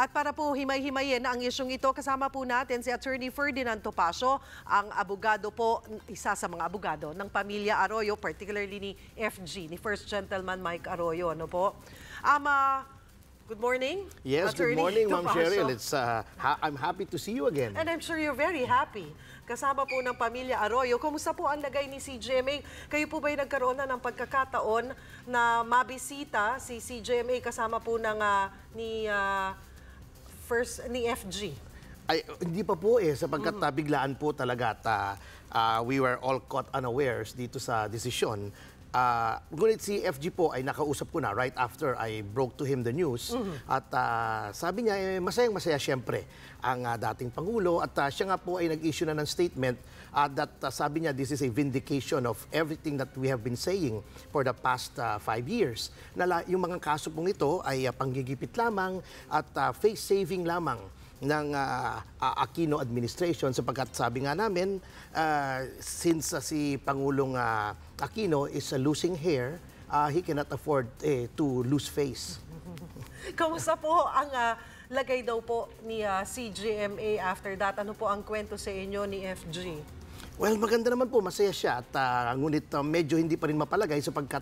At para po himay-himayin ang isyong ito, kasama po natin si Attorney Ferdinand Topacio, ang abogado po, isa sa mga abogado ng pamilya Arroyo, particularly ni FG, ni First Gentleman Mike Arroyo. Ano po? Ama, good morning. Yes, Attorney good morning, Ma'am. Cheryl. It's, uh, ha- I'm happy to see you again. And I'm sure you're very happy. Kasama po ng pamilya Arroyo. Kumusta po ang lagay ni CGMA? Kayo po ba'y nagkaroon na ng pagkakataon na mabisita si CGMA kasama po ng ah, ni ah, first ni FG? Ay, hindi pa po eh, sapagkat uh, biglaan po talaga at uh, we were all caught unawares dito sa desisyon. Uh, ngunit si FG po ay nakausap ko na right after I broke to him the news. At uh, sabi niya, eh, masayang masaya siyempre ang uh, dating Pangulo. At uh, siya nga po ay nag-issue na ng statement uh, that uh, sabi niya this is a vindication of everything that we have been saying for the past uh, five years. Na yung mga kaso pong ito ay uh, panggigipit lamang at uh, face-saving lamang ng ah, Aquino administration sapagkat sabi nga namin ah, since ah, si Pangulong ah, Aquino is ah, losing hair ah, he cannot afford eh, to lose face. Kamusta po ang ah, lagay daw po ni ah, CGMA after that? Ano po ang kwento sa inyo ni FG? Well, maganda naman po, masaya siya at ah, ngunit ah, medyo hindi pa rin mapalagay sapagkat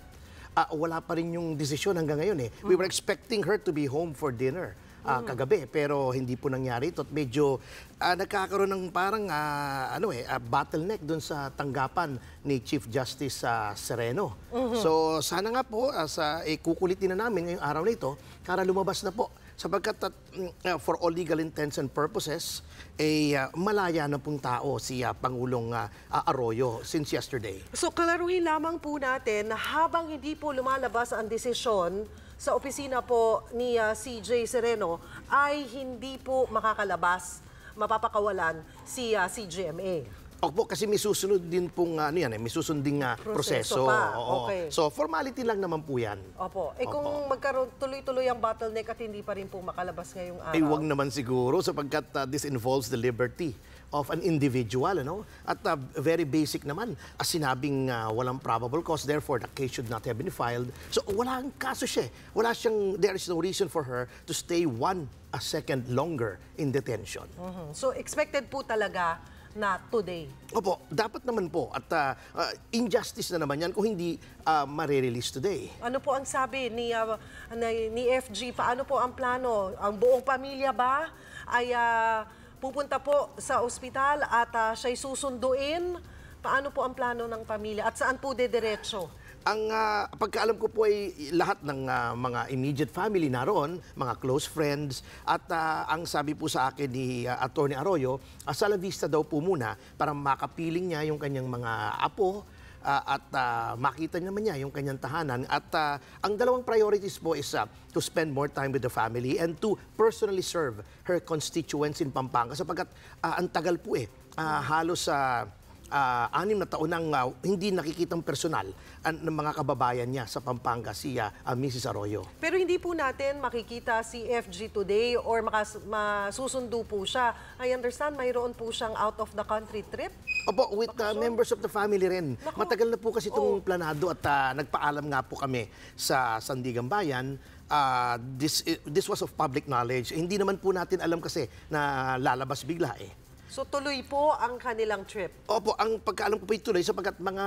ah, wala pa rin yung desisyon hanggang ngayon eh. We were expecting her to be home for dinner. Ah, kagabi pero hindi po nangyari ito at medyo ah, nagkakaroon ng parang ah, ano eh ah, bottleneck doon sa tanggapan ni Chief Justice sa Sereno. So sana nga po ah, sa eh, kukulitin na namin ngayong araw na ito para lumabas na po sapagkat at, mm, for all legal intents and purposes eh ah, malaya na pong tao si ah, Pangulong ah, Arroyo since yesterday. So klaruhin lamang po natin na habang hindi po lumalabas ang desisyon sa opisina po ni ah, CJ Sereno ay hindi po makakalabas, mapapakawalan si ah, CGMA. Opo, kasi may susunod din pong ano yan eh, may susunding ah, Proseso proseso. pa, Oo. okay. So formality lang naman po yan. Opo. Eh kung magkaroon tuloy-tuloy ang bottleneck at hindi pa rin po makalabas ngayong araw. Ay wag naman siguro sapagkat ah, this involves the liberty of an individual, ano? At ah, very basic naman, as sinabing ah, walang probable cause, therefore the case should not have been filed. So wala ang kaso siya. eh. Wala siyang, there is no reason for her to stay one a second longer in detention. Mhm. So expected po talaga na today. Opo, dapat naman po. At ah, ah, injustice na naman yan kung hindi ah, marirelease today. Ano po ang sabi ni, ah, ni, ni FG? Paano po ang plano? Ang buong pamilya ba ay ah, pupunta po sa ospital at ah, siya'y susunduin? Paano po ang plano ng pamilya? At saan po dediretso? Ang ah, pagkaalam ko po ay lahat ng ah, mga immediate family naroon, mga close friends, at ah, ang sabi po sa akin ni ah, Attorney Arroyo, uh, sa La Vista daw po muna para makapiling niya yung kanyang mga apo, ah, at ah, makita naman niya yung kanyang tahanan. At ah, ang dalawang priorities po is ah, to spend more time with the family and to personally serve her constituents in Pampanga sapagkat ah, ang tagal po eh. Ah, halos sa ah, anim na taon nang ah, hindi nakikitang personal an- ng mga kababayan niya sa Pampanga, si ah, ah, Mrs. Arroyo. Pero hindi po natin makikita si FG today or makas- masusundo po siya. I understand mayroon po siyang out of the country trip. Opo, with ah, members of the family rin. Matagal na po kasi itong planado at ah, nagpaalam nga po kami sa Sandigan Bayan. Ah, this, this was of public knowledge. Hindi naman po natin alam kasi na lalabas bigla eh. So tuloy po ang kanilang trip. Opo, ang pagkaalam ko po ituloy sapagkat mga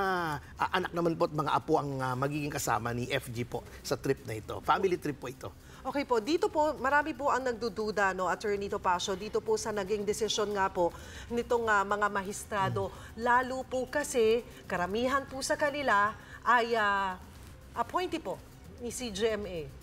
ah, anak naman po at mga apo ang ah, magiging kasama ni FG po sa trip na ito. Family trip po ito. Okay po, dito po, marami po ang nagdududa, no, Attorney Topacio, dito po sa naging desisyon nga po nitong ah, mga mahistrado. Lalo po kasi, karamihan po sa kanila ay ah, appointee po ni CGMA.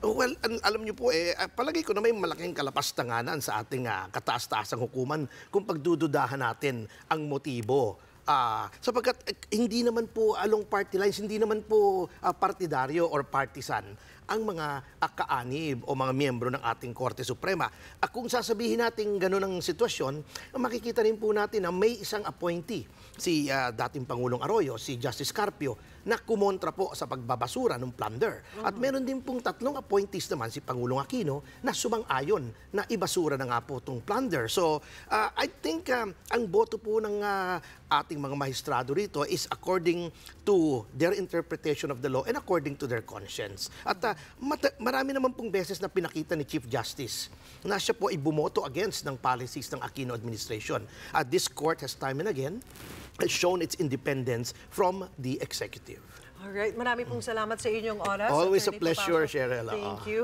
Well, an- alam niyo po, eh, ah, palagay ko na may malaking kalapastanganan sa ating ah, kataas-taasang hukuman kung pagdududahan natin ang motibo. Ah, sapagkat eh, hindi naman po along party lines, hindi naman po ah, partidaryo or partisan ang mga kaanib o mga miyembro ng ating Korte Suprema. Ah, kung sasabihin natin gano'n ang sitwasyon, makikita rin po natin na may isang appointee, si ah, dating Pangulong Arroyo, si Justice Carpio, na kumontra po sa pagbabasura ng plunder. At meron din pong tatlong appointees naman si Pangulong Aquino na sumang-ayon na ibasura na nga po itong plunder. So, uh, I think um, ang boto po ng uh, ating mga mahistrado rito is according to their interpretation of the law and according to their conscience. At uh, mata- marami naman pong beses na pinakita ni Chief Justice na siya po ay bumoto against ng policies ng Aquino administration. Uh, this court has time and again has shown its independence from the executive. Alright, marami pong salamat sa inyong oras. Always a pleasure. Cheryl. Thank Oo. you.